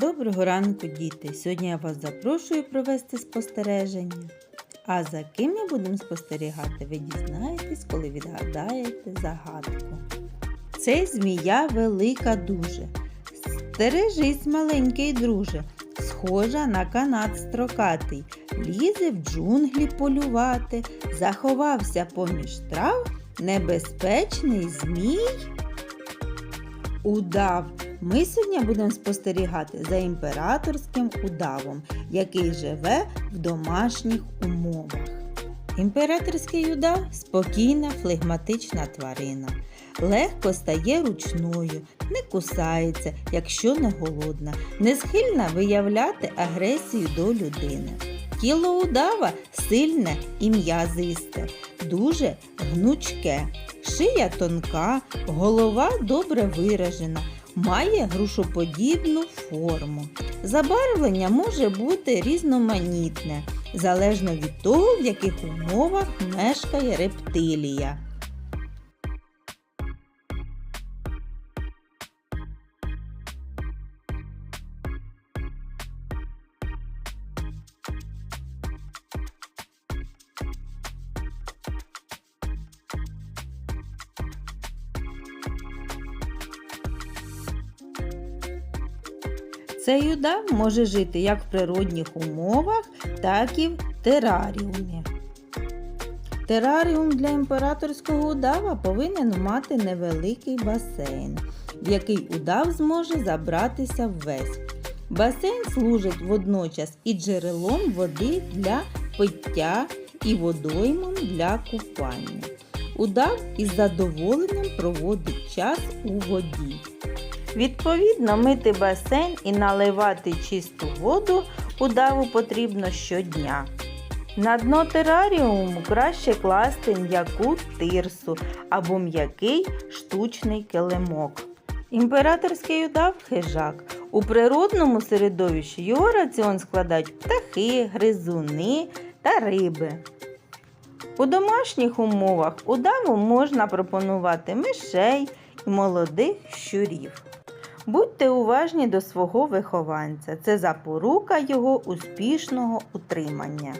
Доброго ранку, діти! Сьогодні я вас запрошую провести спостереження. А за ким ми будемо спостерігати, ви дізнаєтесь, коли відгадаєте загадку. Це змія велика дуже. Стережись, маленький друже, схожа на канат строкатий, лізе в джунглі полювати, заховався поміж трав, небезпечний змій. Удав. Ми сьогодні будемо спостерігати за імператорським удавом, який живе в домашніх умовах. Імператорський удав спокійна флегматична тварина. Легко стає ручною, не кусається, якщо не голодна, не схильна виявляти агресію до людини. Тіло удава сильне і м'язисте, дуже гнучке, шия тонка, голова добре виражена, має грушоподібну форму. Забарвлення може бути різноманітне, залежно від того, в яких умовах мешкає рептилія. Цей удав може жити як в природних умовах, так і в тераріумі. Тераріум для імператорського удава повинен мати невеликий басейн, в який удав зможе забратися ввесь. Басейн служить водночас і джерелом води для пиття, і водоймом для купання. Удав із задоволенням проводить час у воді. Відповідно, мити басейн і наливати чисту воду удаву потрібно щодня. На дно тераріуму краще класти м'яку тирсу або м'який штучний килимок. Імператорський удав хижак. У природному середовищі його раціон складають птахи, гризуни та риби. У домашніх умовах удаву можна пропонувати мишей і молодих щурів. Будьте уважні до свого вихованця. Це запорука його успішного утримання.